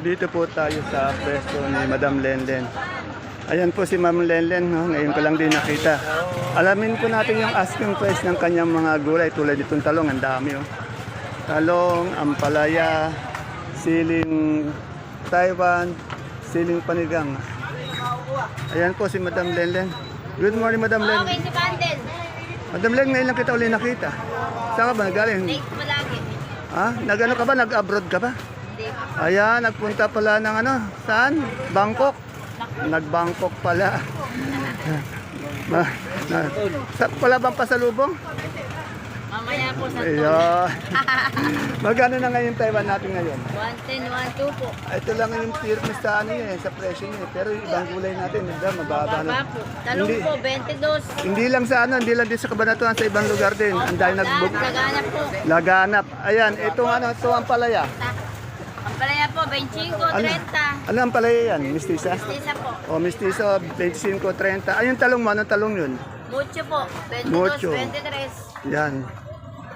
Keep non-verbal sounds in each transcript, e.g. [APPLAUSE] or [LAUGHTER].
Dito po tayo sa pwesto ni Madam Lenlen. Ayan po si Ma'am Lenlen, no? ngayon ko lang din nakita. Alamin po natin yung asking price ng kanyang mga gulay tulad itong talong, ang dami oh. Talong, ampalaya, siling Taiwan, siling panigang. Ayan po si Madam Lenlen. Good morning Madam Len. Okay, si Bandel. Madam Len, ngayon lang kita uli nakita. Saan ka ba nagaling? Late mo lagi. Ha? Nag-ano ka ba? Nag-abroad ka ba? Ayan, nagpunta pala ng ano, saan? Bangkok. Nag-Bangkok pala. [LAUGHS] Ma, na, sa, wala bang pasalubong? Mamaya po sa Ayan. Magkano na ngayon Taiwan natin ngayon? 110, 12 po. Ito lang yung firme sa ano eh, sa presyo niya. eh. Pero ibang gulay natin, hindi, mababa na. Baba po. Talong Hindi. po, 22. Hindi lang sa ano, hindi lang din sa Kabanatuan, sa ibang lugar din. Ang dahil Lahat, nag laganap po. laganap. Ayan, itong ano, ito ang palaya. Palaya po, 25, 30. Ano ang palaya yan? Mistisa? Isa po. O mistiso, 25, 30. Ayun talong mo, anong talong yun? Mucho po, 22, Mucho. 23. Yan.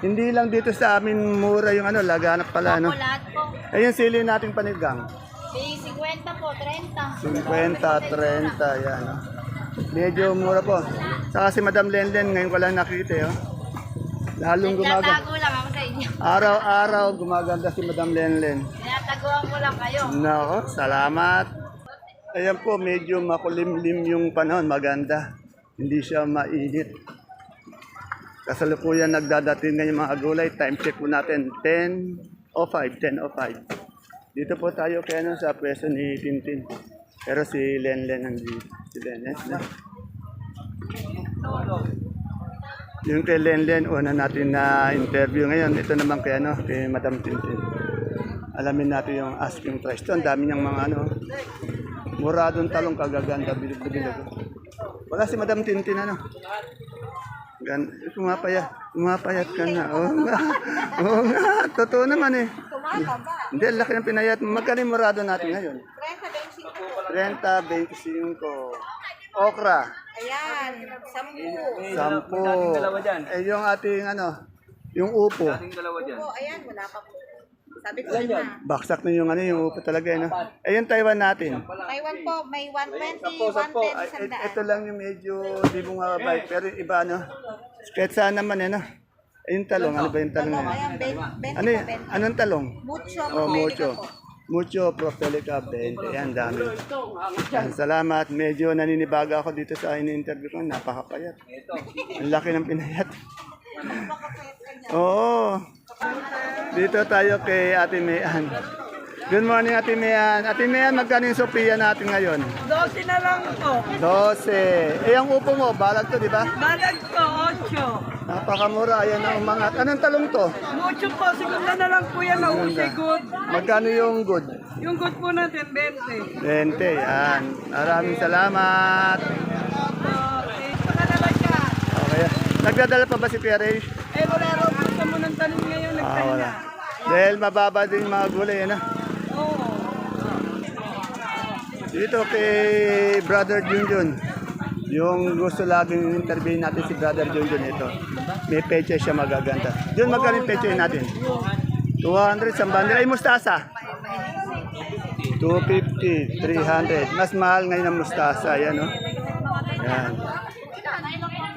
Hindi lang dito sa amin mura yung ano, laganap pala, Opo, no? lahat po. Ayun, sili nating panigang. May 50 po, 30. 50, 30, yan. Medyo mura po. Saka si Madam Lenlen, ngayon ko lang nakita, eh, oh. Lalong gumaganda. Nagtatago lang ako sa inyo. Araw-araw gumaganda si Madam Lenlen. Tinataguan ko lang kayo. Nako, salamat. Ayan po, medyo makulimlim yung panahon, maganda. Hindi siya mainit. Kasalukuyan nagdadating na yung mga gulay. Time check po natin, 10.05, 10.05. Dito po tayo kaya sa pwesto ni Tintin. Pero si Lenlen nandito. Si Lenlen. na. Yung kay Lenlen, una natin na interview ngayon. Ito naman kay, ano, kay Madam Tintin alamin natin yung asking price. Ito, ang dami niyang mga ano, muradong talong kagaganda, bilog-bilog. Wala si Madam Tintin, ano? Gan, pumapayat, pumapayat ka na. Oo nga, oo nga, totoo naman eh. Hindi, laki ng pinayat. Magkano yung murado natin ngayon? 30, 25. Okra, Ayan, 10. 10. Eh, yung ating ano, yung upo. Po, ayan, wala pa po. Sabi ko na. Baksak na yung ano, yung upo talaga, eh, no? Eh, yung Taiwan natin. Taiwan po, may 120, Ay, 110, et- ito lang yung medyo di mo nga. Pero yung iba ano, sketsa naman eh no. Eh, yung talong, ano ba yung talong na Ayan, yan? 20 Ano yun? Anong talong? Mucho, Oh, mucho. Mucho, propelica, 20. Yan, dami. Yan, salamat. Medyo naninibaga ako dito sa ini-interview ko. Napakapayat. Ang laki ng pinayat. Oo. Dito tayo kay Ate Mayan. Good morning, Ate Mayan. Ate Mayan, magkano yung Sophia natin ngayon? 12 na lang po. 12. Eh, ang upo mo, balag to, di ba? Balag po, 8. Napakamura, ayan ang umangat. Anong talong to? Mucho po, segunda na lang po yan, nauusay good. Magkano yung good? Yung good po natin, 20. 20, yan. Maraming salamat. Saka na siya. Okay. Nagdadala pa ba si Pierre? Eh, wala raw po sa munang tanim ngayon, Ah, wala. na. Dahil mababa din mga gulay, ano? Oo. Dito kay Brother Junjun. Yung gusto laging interview natin si Brother Junjun ito. May peche siya magaganda. Jun, magkano yung peche natin? 200 sa bandera. Ay, mustasa. 250, 300. Mas mahal ngayon ang mustasa. Yan, no? Yan.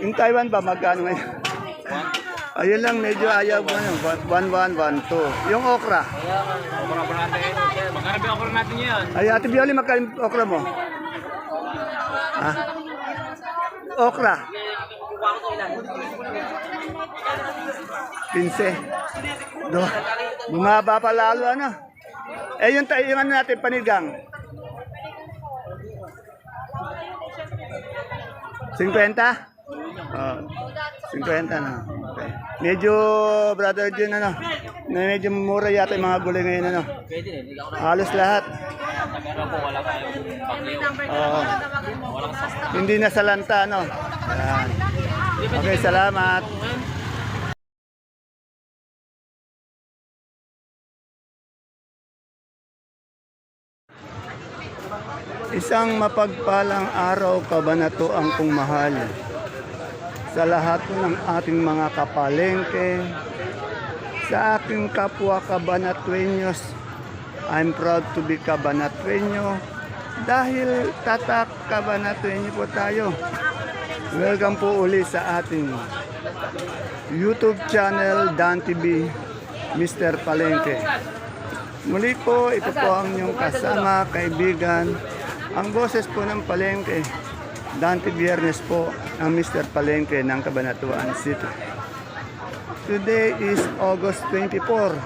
Yung Taiwan ba, magkano ngayon? Ayun lang, medyo ayaw mo. 1, 1, 1, 2. Yung okra. Magkano ba okra natin yan? Ay, Ate Bioli, magkano yung okra mo? Ha? Okra. Pinse. Do. Bumaba pa lalo, ano? Eh, yung, tayo, yung ano natin, panigang. 50? Oh, 50 na. Medyo, brother Jun, ano, na medyo mura yata yung mga gulay ngayon, ano. Halos lahat. Oo. Hindi na salanta, no? Yan. Okay, salamat. Isang mapagpalang araw ka ba na to ang kong mahal? Sa lahat ng ating mga kapalengke, sa aking kapwa kabanatuenyos I'm proud to be Cabanatueño dahil tatak Cabanatueño po tayo. Welcome po uli sa ating YouTube channel Dan TV Mr. Palengke. Muli po, ito po ang inyong kasama, kaibigan, ang boses po ng Palengke. Dante Biernes po ang Mr. Palengke ng Cabanatuan City. Today is August 24,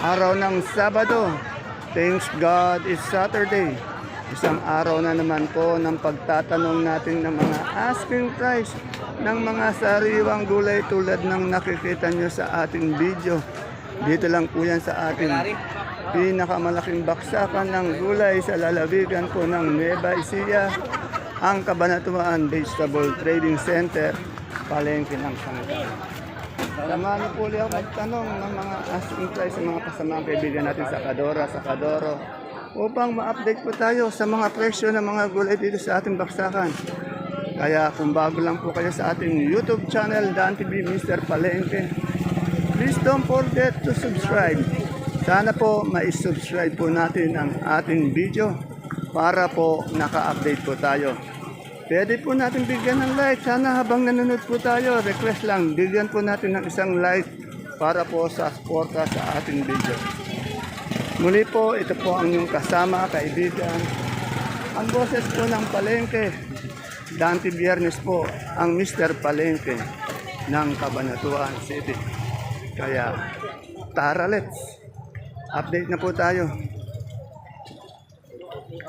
araw ng Sabado. Thanks God it's Saturday. Isang araw na naman po ng pagtatanong natin ng mga asking price ng mga sariwang gulay tulad ng nakikita nyo sa ating video. Dito lang po yan sa ating pinakamalaking baksakan ng gulay sa lalawigan po ng Nueva Ecija, ang Cabanatuan Vegetable Trading Center, palengke ng Sangka. Samahan niyo po ulit ako magtanong ng mga asking price sa mga kasamang kaibigan natin sa Kadora, sa Kadoro upang ma-update po tayo sa mga presyo ng mga gulay dito sa ating baksakan. Kaya kung bago lang po kayo sa ating YouTube channel, Dan TV Mr. Palengke, please don't forget to subscribe. Sana po ma-subscribe po natin ang ating video para po naka-update po tayo. Pwede po natin bigyan ng like. Sana habang nanonood po tayo, request lang, bigyan po natin ng isang like para po sa suporta sa ating video. Muli po, ito po ang inyong kasama, kaibigan. Ang boses po ng Palengke, Dante Biernes po, ang Mr. Palengke ng Cabanatuan City. Kaya, tara let's. Update na po tayo. Dito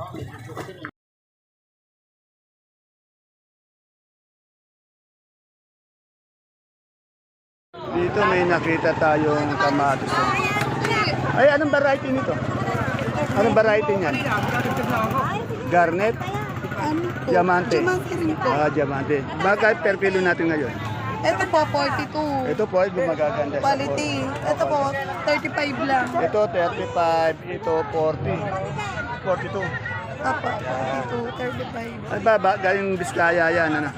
may nakita tayong kamatis. Ay, anong variety nito? Anong variety niyan? Garnet? Diamante. Ah, diamante. Bakit per kilo natin ngayon? Ito po, 42. Ito po gumagaganda Quality. Ito po, 35 lang. Ito 35, ito 40. 42. Apo, 42, 35. Ay ba, ba galing Biskaya yan, ano?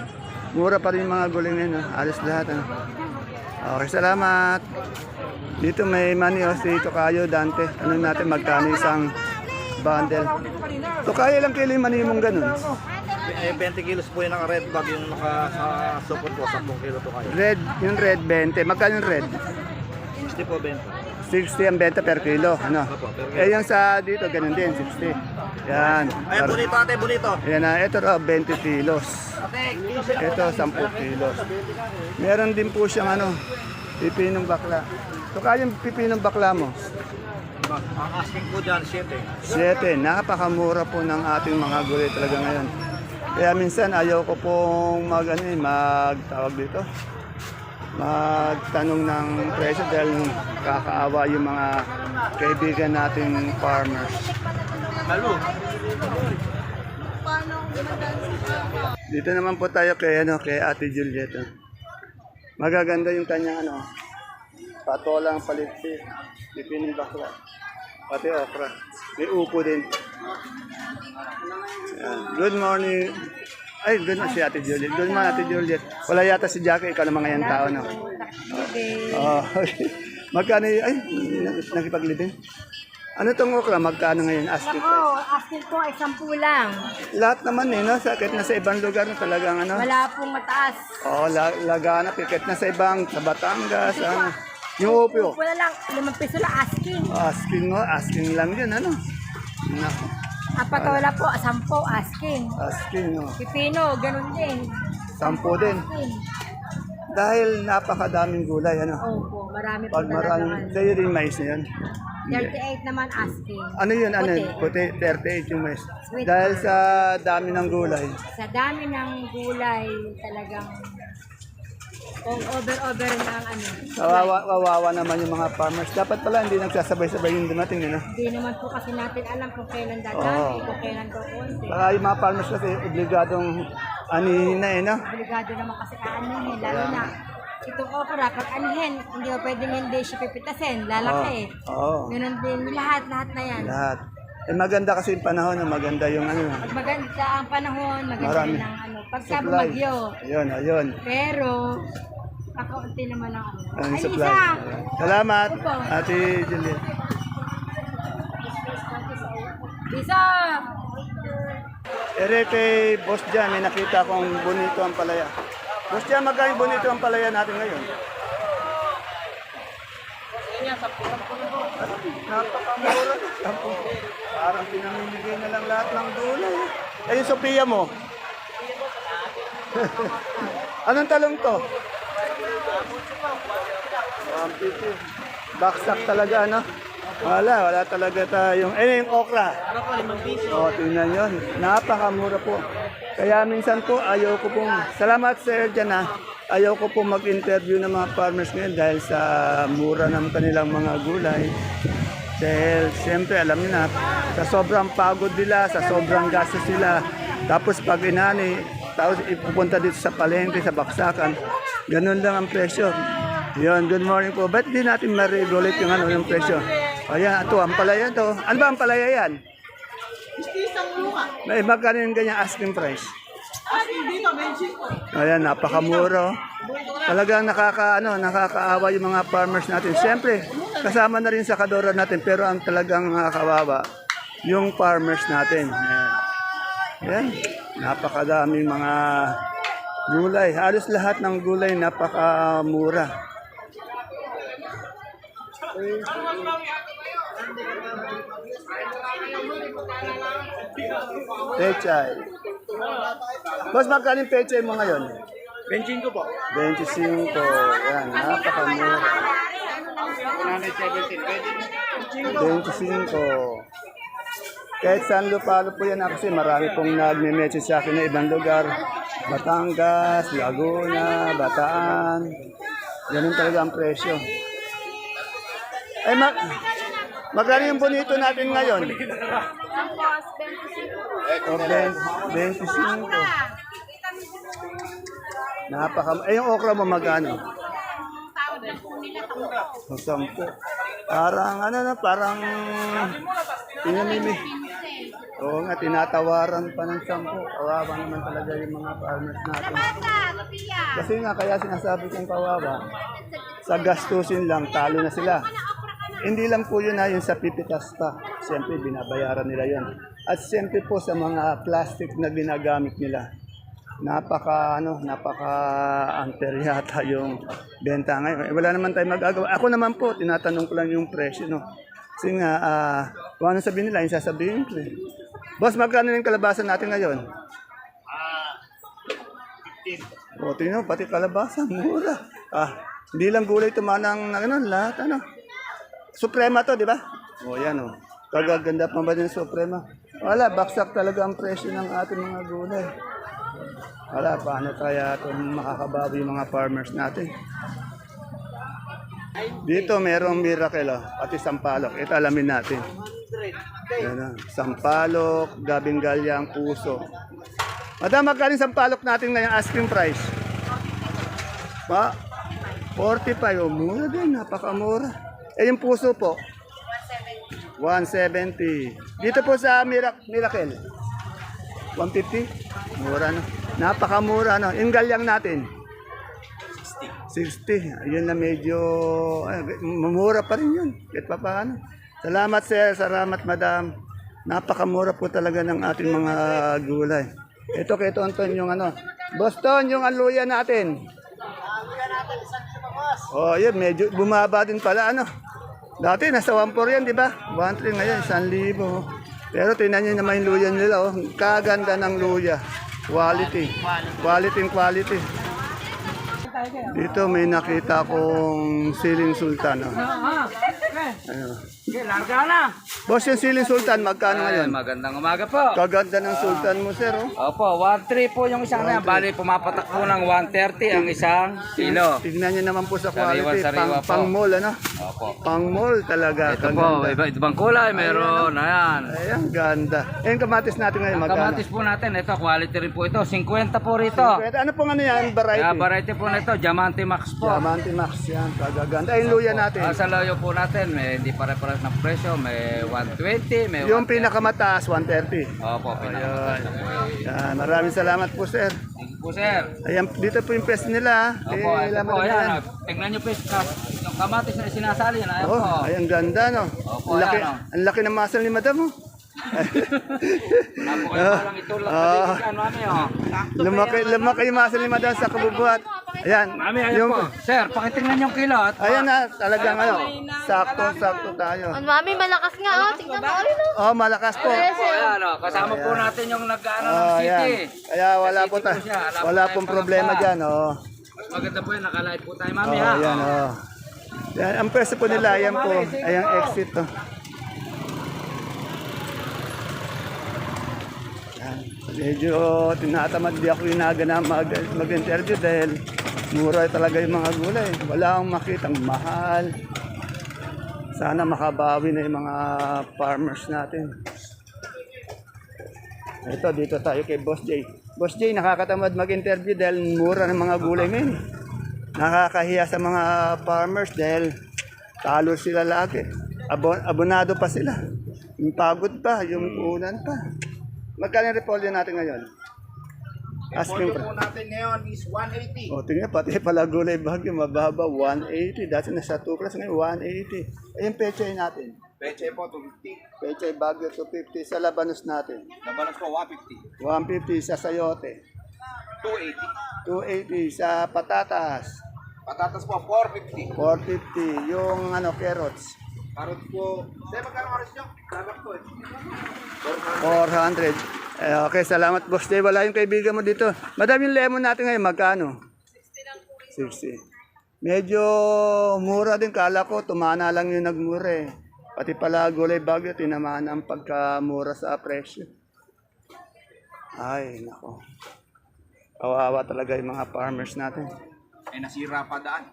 Mura pa rin yung mga guling ngayon, no? alis lahat, ano? Okay, salamat. Dito may manios dito kayo, Dante. Ano natin, magkano isang bundle? So, kaya lang kilo yung mani mong ganun. Eh, 20 kilos po yung naka-red bag, yung naka-support po, 10 kilo to kayo. Red, yung red 20. Magkano yung red? 60 po benta. 60 ang benta per kilo, ano? Eh, yung sa dito, ganun din, 60. Yan. Ayan, bonito ate, bonito. Yan na, ito raw 20 kilos. Ito 10 kilos. Meron din po siyang ano, pipinong bakla. So kaya yung pipinong bakla mo? Ang asking po dyan, 7. 7. Napakamura po ng ating mga gulay talaga ngayon. Kaya minsan ayaw ko pong mag, ano, eh, magtawag dito. Magtanong ng presyo dahil kakaawa yung mga kaibigan nating farmers. Halo. Dito naman po tayo kay ano kay Ate Juliet. oh. Magaganda yung kanyang ano patolang palitsi, pipining bakla, pati okra. May upo din. Good morning. Ay, morning si Ate Juliet. Good morning Ate Juliet. Wala yata si Jackie, ikaw naman ngayon tao, no? Oh, magkano y- Ay, nakipaglibing. Ano tong okra? Magkano ngayon? Asking price. Oo, asking ko ay sampu lang. Lahat naman eh, no? Sakit na sa ibang lugar na talagang ano. Wala pong mataas. Oo, la laganap, pikit na sa ibang, sa Batangas, ano. Yung opyo, Wala lang, limang piso lang asking. asking asking lang yun, ano. Nako, Apat wala po, sampo asking. asking, no. Pipino, ganun din. Sampo din. Asking. Dahil napakadaming gulay, ano. Opo, marami po Pag talaga. maraming, sa'yo rin mais na yun. Hindi. 38 naman asking. Ano yun, ano, Puti. puti, 38 yung mais. Sweet Dahil corn. sa dami ng gulay, Sa dami ng gulay, talagang kung over-over na ang ano. kawawa, kawawa naman yung mga farmers. Dapat pala hindi nagsasabay-sabay yung dumating, ano. Hindi naman po kasi natin alam kung kailan dadami, Oo. kung kailan kukunti. Saka yung mga farmers kasi obligadong anihin na, eh, no. Obligado naman kasi aanihin, lalo na itong okra, pag anihin, hindi mo pwedeng hindi siya pipitasin, lalaki. Oo. Ganun din, lahat, lahat na yan. Lahat. Eh maganda kasi yung panahon, no? maganda yung ano. Pag maganda ang panahon, maganda Marami. ang ano, pagka Supply. bumagyo. Ayun, ayun. Pero, kakaunti naman ang ano. Ang Ay, supply. isa! Salamat, Opo. Ate Juliet. Bisa! Ere kay Boss Jan, may nakita kong bonito ang palaya. Boss Jan, magkano yung bonito ang palaya natin ngayon? Napakamura. Sampu. Parang pinamimigay na lang lahat ng gulay. Eh, yung Sophia mo? [LAUGHS] Anong talong to? 150. Baksak talaga, ano? Wala, wala talaga tayong... Eh, yung okra. O, tingnan yun. Napakamura po. Kaya minsan po, ayaw ko pong... Salamat, Sir Jan, ha. Ayaw ko po mag-interview ng mga farmers ngayon dahil sa mura ng kanilang mga gulay. Dahil, siyempre, alam niyo na, sa sobrang pagod nila, sa sobrang gastos nila, tapos pag inani, tapos ipupunta dito sa palengke, sa baksakan, ganun lang ang presyo. Yun, good morning po. Ba't di natin ma-regulate yung ano, yung presyo? Ayan, ito, ang palaya to. Ano ba ang palaya yan? May magkano yung ganyang asking price? Ayan, napakamura. oh. Talagang nakaka, ano, nakakaawa yung mga farmers natin. Siyempre, kasama na rin sa kadora natin, pero ang talagang nakakawawa, yung farmers natin. Ayan. Napakadaming mga gulay. Halos lahat ng gulay napakamura. Pechay. Boss, magkano yung pechay mo ngayon? 25 po. 25. Yan, napakamura. 25. Kahit saan lupalo po yan kasi marami pong nagme-message sa akin na ibang lugar. Batangas, Laguna, Bataan. Ganun talaga ang presyo. Ay, mag magkano yung bonito natin ngayon? O, 20, 25. Napaka... Eh, yung okra mo magkano? O, sampu. Parang, ano na, parang... Pinamimi. Oo nga, tinatawaran pa ng sampu. Kawawa naman talaga yung mga farmers natin. Kasi nga, kaya sinasabi kong kawawa, sa gastusin lang, talo na sila. Hindi lang po yun na yung sa pipitas pa. Siyempre, binabayaran nila yon. At siyempre po sa mga plastic na ginagamit nila. Napaka, ano, napaka unfair yata yung benta ngayon. Eh, wala naman tayo magagawa. Ako naman po, tinatanong ko lang yung presyo, no. Kasi nga, ah, kung ano sabihin nila, yung sasabihin ko eh. Boss, magkano yung kalabasan natin ngayon? O, tingnan pati kalabasa, mura. Ah, hindi lang gulay tumanang, ano, lahat, ano. Suprema to, di ba? O, yan, o. Kagaganda pa ba din Suprema? Wala, baksak talaga ang presyo ng ating mga gulay. Wala, paano kaya ito makakabawi yung mga farmers natin? Dito merong miracle, oh. pati sampalok. Ito alamin natin. Yan, oh. Sampalok, gabing galyang, puso. Madam, magkano sampalok natin ngayon asking price? Pa? 45. Oh, mura din. Napakamura. Eh, yung puso po? 170. Dito po sa Mirac Miracle? 150? Mura, no? Napakamura, no? Yung galyang natin? 60. Ayun na medyo, ay, mumura pa rin yun. Kahit pa paano. Salamat sir, salamat madam. Napakamura po talaga ng ating mga gulay. Ito kay Tonton yung ano. Boston, yung aluya natin. Oh, yun, medyo bumaba din pala ano. Dati nasa 1.4 yan, di ba? 1.3 ngayon, 1,000. Pero tingnan niyo naman yung luya nila, oh. Kaganda ng luya. Quality. Quality and quality. Dito may nakita kong siling sultan. Oh. Ano. Larga na. Boss, yung siling sultan, magkano ngayon? Magandang umaga po. Kaganda ng sultan mo, sir. Oh. Opo, 1.3 po yung isang na yan. Bali, pumapatak po ng 1.30 ang isang kilo. Tignan niyo naman po sa quality. Sariwa-sariwa Pang, po. pang mall, ano? Opo. Pang mall talaga. Ito po, iba ibang kulay, meron. Ayan. Ayan, ganda. Yung kamatis natin ngayon, Ang magkano? kamatis po natin, ito, quality rin po ito. 50 po rito. Pwede, ano pong ano yan, variety? Kaya variety po nito, Diamante Max po. Diamante Max yan, kagaganda. Ay, yung luya natin. Ah, sa layo po natin, may hindi pare-pares ng presyo. May 120, may Yung 130. pinakamataas, 130. Opo, pinaka. Yan, maraming salamat po, sir. Thank you po, sir. Ayan, dito po yung pwesto nila. ah. Opo, Eh, ito laman po, na ayan. yan. oh. Tingnan nyo po yung ka- yung kamatis na sinasali. Ayan Oh, po. ay, ang ganda, no? Opo, ang, laki, ayan, oh. ang laki ng muscle ni madam, oh. Napakamalang ito lang. Ah. Ano mami oh. lumaki, lumaki yung muscle ni Madam sa kabubuhat. Ayan. Mami, ayun po. Sir, pakitingnan yung kilo at Ayan na, talagang ano, sakto-sakto tayo. Ang mami, malakas nga oh. Tingnan mo. Oh. Oh, malakas po. Ayan, oh, kasama po natin yung nag-ano ng Oh, city. ayan. Kaya wala po ta siya. Wala wala pong problema diyan, oh. Maganda po yun, nakalive po tayo Oh, mami ha. ayan, oh. Yan, ang pwesto po nila, ayan po, ayang exit to. Medyo tinatamad di ako inaga na mag, mag-interview dahil mura talaga yung mga gulay. Wala akong makitang mahal. Sana makabawi na yung mga farmers natin. Ito, dito tayo kay Boss J. Boss J, nakakatamad mag-interview dahil mura ng mga gulay ngayon. Nakakahiya sa mga farmers dahil talo sila lagi. Abon, abonado pa sila. Yung pagod pa, yung unan pa. Magkano yung repolyo natin ngayon? Asking price. natin ngayon is 180. O, tingnan, pati [LAUGHS] pala gulay bagyo, mababa, 180. Dati nasa 2 plus, ngayon 180. Ayun, pechay natin. Peche po 250. Pechay bagyo, 250 sa labanos natin. Nabalas po 150. 150 sa sayote. 280. 280 sa patatas. Patatas po 450. 450 yung ano carrots. Karot po. Sir, magkano oras nyo? Eh. 400. Eh, okay, salamat boss Day. Wala yung kaibigan mo dito. Madam yung lemon natin ngayon, magkano? 60 Medyo mura din. Kala ko, tumana lang yung nagmura eh. Pati pala gulay bagyo, tinamaan ang pagkamura sa presyo. Ay, nako. Kawawa talaga yung mga farmers natin. Eh, nasira pa daan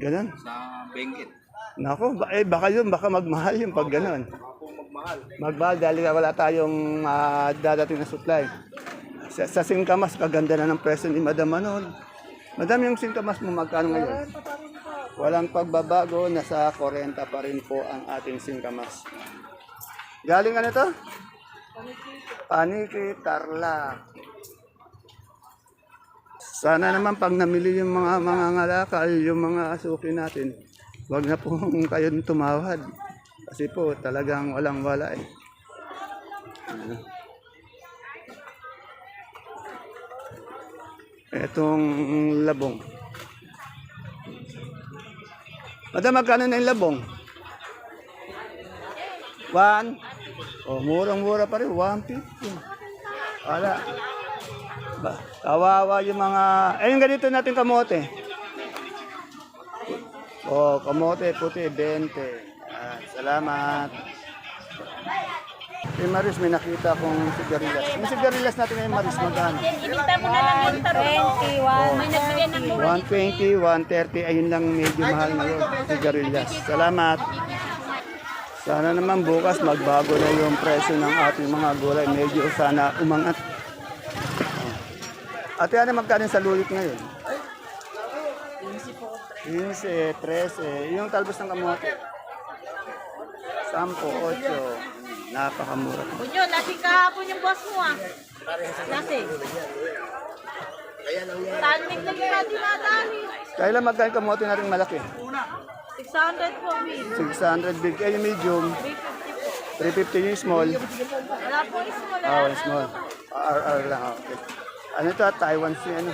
Ganun. sa Benguet. Nako, eh baka yun, baka magmahal yung pag ganun. Magmahal. Magmahal dahil wala tayong ah, dadating na supply. Sa, sa singkamas, kaganda na ng presyo ni Madam Manol. Madam, yung singkamas mo magkano ngayon? Walang pagbabago, nasa 40 pa rin po ang ating singkamas. Galing ano to? Paniki, Tarlac. Sana naman pag namili yung mga mga ngalakal, yung mga asuki natin, wag na po [LAUGHS] kayo tumawad. Kasi po talagang walang wala eh. Etong labong. Madam, magkano na yung labong? One. Oh, murang-mura pa rin. 150. Wala. Ba, kawawa yung mga... Eh, yung ganito natin kamote. Oh, kamote puti, 20. Ah, salamat. Eh, Maris, may nakita akong sigarilyas. Yung sigarilyas natin ngayon, Maris, magkano? Ibigta mo na lang yung tarong. 21. May nagbigay ng 120, 130, ayun lang medyo mahal ngayon, sigarilyas. Salamat. Sana naman bukas magbago na yung presyo ng ating mga gulay. Medyo sana umangat. Ate, ano magkano sa lulit ngayon? 15, 13. Yung talbos ng kamote? 10, 8. Napakamura. Bunyo, lasing kahapon yung boss mo ah. Lasing. Tanig na yung pati nadali. Kailan magkano yung kamote natin malaki? 600 po, Will. 600 big, eh yung medium. 350 yung small. Wala po mo Ah, one small. RR lang, okay. Ano to, Taiwan si ano.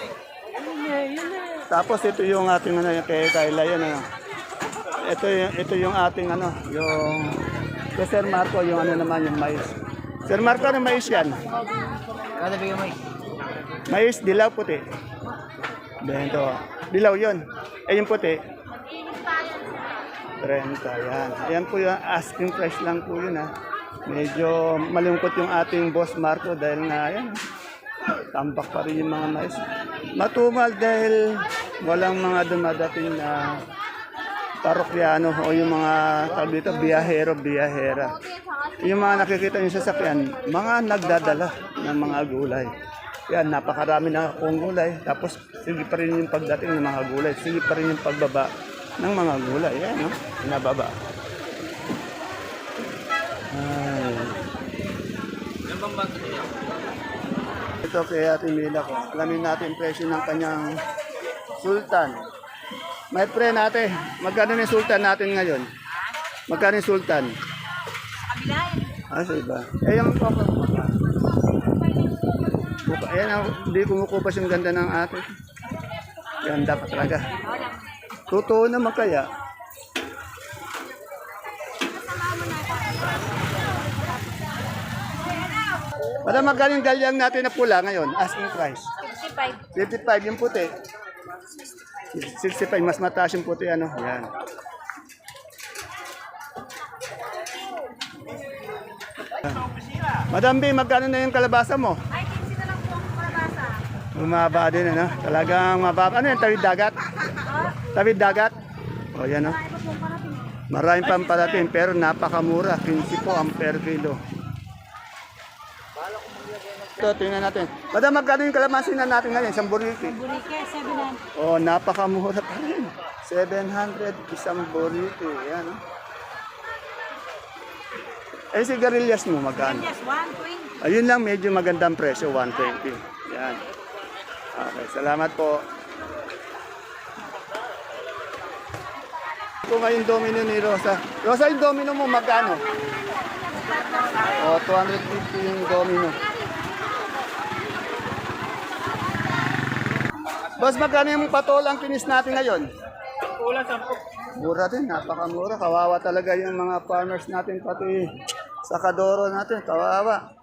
Tapos ito yung ating ano, yung kay Kayla yan ano. Ito yung ito yung ating ano, yung kay Sir Marco yung ano naman yung mais. Sir Marco ano mais yan? Ano bigyan mo eh? Mais dilaw puti. Bento. Dilaw yon. Eh yung puti. 30 yan. Ayan po yung asking price lang po yun ha. Medyo malungkot yung ating boss Marco dahil nga yan. Tambak pa rin yung mga mais. Matumal dahil walang mga dumadating na parokyano o yung mga tawag dito, biyahero, biyahera. Yung mga nakikita yung sasakyan, mga nagdadala ng mga gulay. Yan, napakarami na akong gulay. Tapos, sige pa rin yung pagdating ng mga gulay. Sige pa rin yung pagbaba ng mga gulay. Yan, no? Pinababa. Ay. Yan bang bago? Ito kay Ate Mila ko. Alamin natin presyo ng kanyang sultan. May pre natin. Magkano yung sultan natin ngayon? Magkano yung sultan? Kabila, Ah, sa iba. Eh, yung. Kupa- Ayan, ah, hindi kumukupas yung ganda ng ate. Ganda pa talaga. Totoo naman kaya. Madam, magaling galyang natin na pula ngayon. Asking price. 65. 55 yung puti. 65, mas mataas yung puti, ano? Yan. Madam B, magkano na yung kalabasa mo? Ay, 15 na lang po ang kalabasa. Bumaba din, ano? Talagang mababa. Ano yung tawid dagat? Tawid dagat? O, yan, no? Maraming pamparating, pero napakamura. 15 po ang per kilo. Ito, tingnan natin. Madam, magkano yung kalamansi na natin ngayon? Isang buriki. Burike, 700. Oh, napakamura pa rin. 700 isang burrito. Yan. oh. Eh, sigarilyas mo, magkano? Yes, 120. Ayun lang, medyo magandang presyo, 120. Yan. Okay, salamat po. Ito nga yung domino ni Rosa. Rosa, yung domino mo, magkano? Oh, 250 yung domino. Boss, magkano yung patolang kinis natin ngayon? Kulang sa po. Mura din, napakamura. Kawawa talaga yung mga farmers natin, pati sa Kadoro natin, kawawa.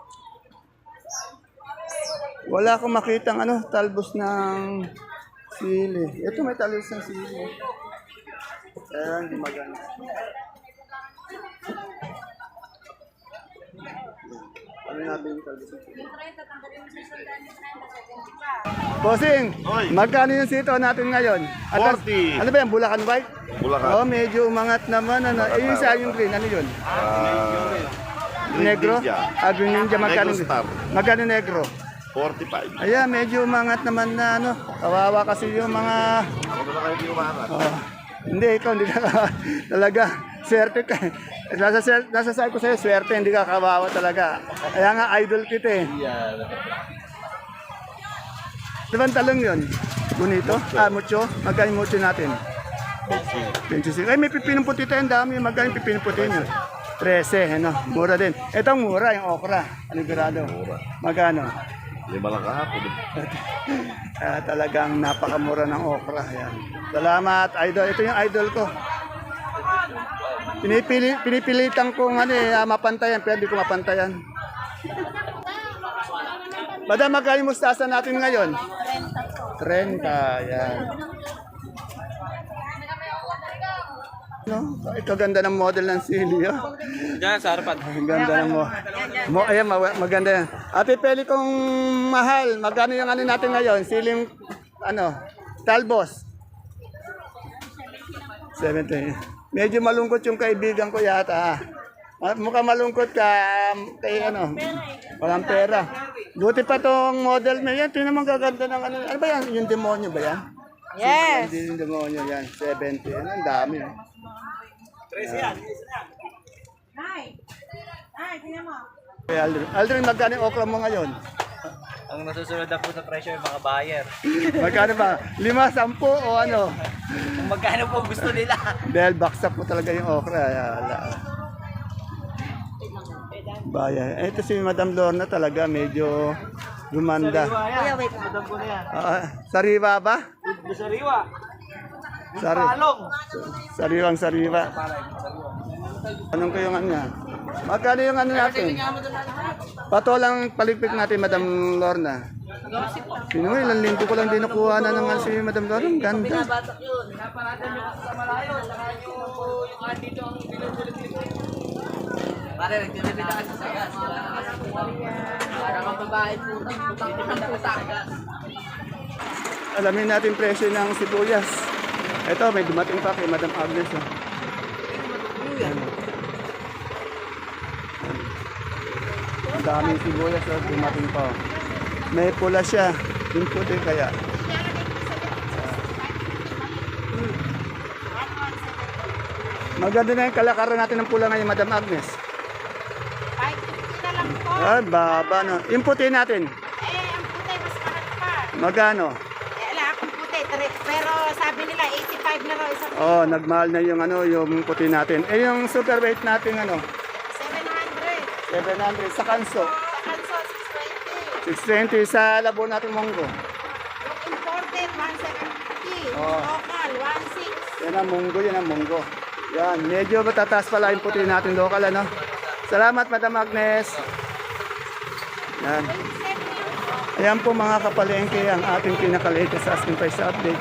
Wala akong makitang ano, talbos ng sili. Ito may talbos ng sili. Kaya hindi Ano? Bossing, magkano yung sito natin ngayon? At- 40. Ano ba yan, Bulacan White? Bulacan. Oh, medyo umangat naman. Ano. Eh, yung sa yung green, ano yun? negro? Ninja. Ah, green ninja, magkano? Negro star. Magkano negro? 45. Ayan, medyo umangat naman na ano. Kawawa kasi yung mga... Ako na kayo umangat. Oh, hindi, ikaw hindi [LAUGHS] talaga. Swerte ka. Nasa, sel- nasa side ko sa'yo, swerte, hindi ka kawawa talaga. Kaya nga, idol kita eh. Di ba ang talong yun? Bonito? Ah, mucho? Magkano mucho natin? 26. Ay, may pipinong puti tayo. Ang dami. Magkano pipinong puti nyo? 13, ano? Mura din. Ito ang mura, yung okra. Anigurado. Mura. Magkano? Lima lang kahapon. [LAUGHS] Ah, talagang napakamura ng okra. Yan. Salamat, idol. Ito yung idol ko. Pinipili, pinipilitan kong ano eh, ah, mapantayan, pero hindi ko mapantayan. Madam, magkano yung mustasa natin ngayon? 30. Yan. No? Ito ganda ng model ng sili. Oh. Diyan sa harapan. Ang ganda ng mo. mo ayan, ma- maganda yan. Ate Peli, kung mahal, magkano yung ano natin ngayon? Siling, ano, talbos. 70. Medyo malungkot yung kaibigan ko yata. ah. Mukhang malungkot ka um, kay ano, walang pera. Buti pa tong model mo yan, tingnan mo ang gaganda ng ano. Ano ba yan? Yung demonyo ba yan? Yes. Hindi yung demonyo yan, 70. Ano, ang dami. oh. Nay. Nay, tingnan mo. Aldrin, Aldrin, magkano yung okra mo ngayon? Ang nasusunod na po sa presyo yung mga buyer. Magkano ba? Lima, sampu o ano? Kung magkano po gusto nila. Dahil baksak po talaga yung okra. Ala. Bayan. Eh, Ito si Madam Lorna talaga medyo lumanda. Kuya, wait. Madam ko na yan. Ah, sariwa ba? Sariwa. Sari sariwang sariwa. Anong ko yung ano nga? Magkano yung ano natin? Pato lang paligpit natin, Madam Lorna. Sino ilang linggo ko lang din nakuha na ng si Madam Lorna. Ang ganda. Pare, nagtitipid ka sa gas. Para kang babae po. Ko ng putak. Alamin natin presyo ng sibuyas. Ito, may dumating pa kay Madam Agnes. Oh. Ayan. Daming sibuyas oh, dumating pa. oh. May pula siya. Yung puti kaya. Maganda na yung kalakaran natin ng pula ngayon, Madam Agnes. Ay, tingnan lang po. Ah, baba no. Yung puti natin, Eh, ang puti, mas mahal pa. magkano? Eh, ala, akong puti. Pero sabi nila, 85 na raw isang Oh, nagmahal na yung ano, yung puti natin. Eh yung super weight natin ano, 700. 700 sa kanso. Kanso, 620. 620 sa labo natin monggo. Yung imported, 170. Oh. Local, 16. Yan ang munggo, yan ang munggo. Yan, medyo matataas pala yung puti natin local, ano? Salamat, Madam Agnes. Yan. Ayan po mga kapalengke ang ating pinakalatest sa asking price update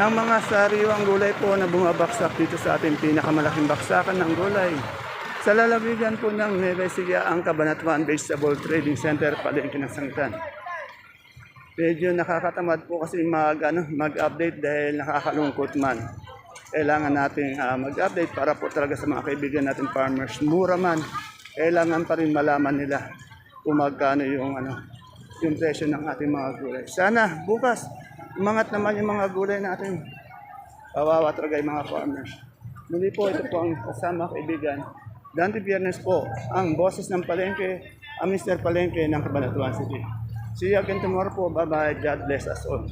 ng mga sariwang gulay po na bumabaksak dito sa ating pinakamalaking baksakan ng gulay. Sa lalawigan po ng Nueva Ecija ang Cabanatuan Vegetable Trading Center, palengke ng Sangitan. Medyo nakakatamad po kasi mag, ano, mag-update dahil nakakalungkot man. Kailangan natin ah, mag-update para po talaga sa mga kaibigan natin farmers. Mura man, kailangan pa rin malaman nila kung magkano yung, ano, yung presyo ng ating mga gulay. Sana bukas, umangat naman yung mga gulay natin. Kawawa talaga yung mga farmers. Muli po, ito po ang kasama kaibigan. Dante Biernes po, ang boses ng Palengke, ang Mr. Palengke ng Cabanatuan City. See you again tomorrow po. Bye-bye. God bless us all.